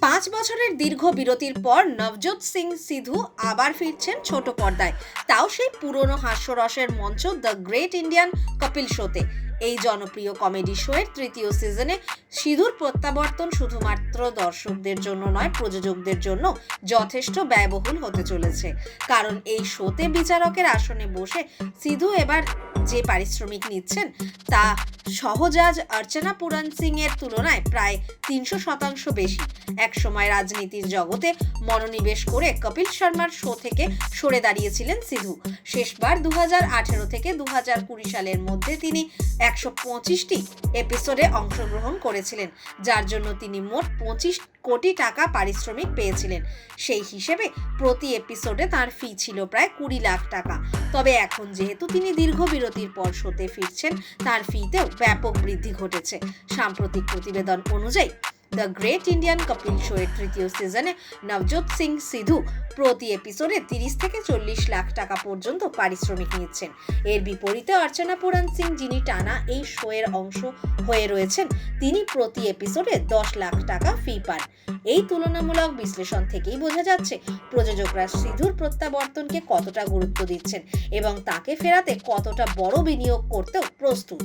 পাঁচ বছরের দীর্ঘ বিরতির পর নবজোৎ সিং সিধু আবার ফিরছেন ছোট পর্দায়। তাও সেই পুরনো হাস্যরসের মঞ্চ দ্য গ্রেট ইন্ডিয়ান কপিল শোতে। এই জনপ্রিয় কমেডি শোয়ের তৃতীয় সিজনে সিধুর প্রত্যাবর্তন শুধুমাত্র দর্শকদের জন্য নয়, প্রযোজকদের জন্য যথেষ্ট ব্যয়বহুল হতে চলেছে। কারণ এই শোতে বিচারকের আসনে বসে সিধু এবার যে পারিশ্রমিক নিচ্ছেন, তা সহজাজ অর্চনা পুরাণ সিং এর তুলনায় প্রায় তিনশো শতাংশ বেশি। একসময় রাজনীতির জগতে মনোনিবেশ করে কপিল শর্মার শো থেকে সরে দাঁড়িয়েছিলেন সিধু। শেষবার দু থেকে দু সালের মধ্যে তিনি একশো পঁচিশটি এপিসোডে অংশগ্রহণ করেছিলেন, যার জন্য তিনি মোট পঁচিশ কোটি টাকা পারিশ্রমিক পেয়েছিলেন। সেই হিসেবে প্রতি এপিসোডে তার ফি ছিল প্রায় কুড়ি লাখ টাকা। তবে এখন যেহেতু তিনি দীর্ঘ বিরতির পর শোতে ফিরছেন, তার ফিতেও ব্যাপক বৃদ্ধি ঘটেছে। সাম্প্রতিক প্রতিবেদন অনুযায়ী the great Indian Kapil show এর তৃতীয় সিজনে নবজোৎ সিং সিধু প্রতি এপিসোডে তিরিশ থেকে চল্লিশ লাখ টাকা পর্যন্ত পারিশ্রমিক নিচ্ছেন। এর বিপরীতে অর্চনা পুরান সিং যিনি টানা এই শোয়ের অংশ হয়ে রয়েছেন, তিনি প্রতি এপিসোডে দশ লাখ টাকা ফি পান। এই তুলনামূলক বিশ্লেষণ থেকেই বোঝা যাচ্ছে, প্রযোজকরা সিধুর প্রত্যাবর্তনকে কতটা গুরুত্ব দিচ্ছেন এবং তাকে ফেরাতে কতটা বড় বিনিয়োগ করতেও প্রস্তুত।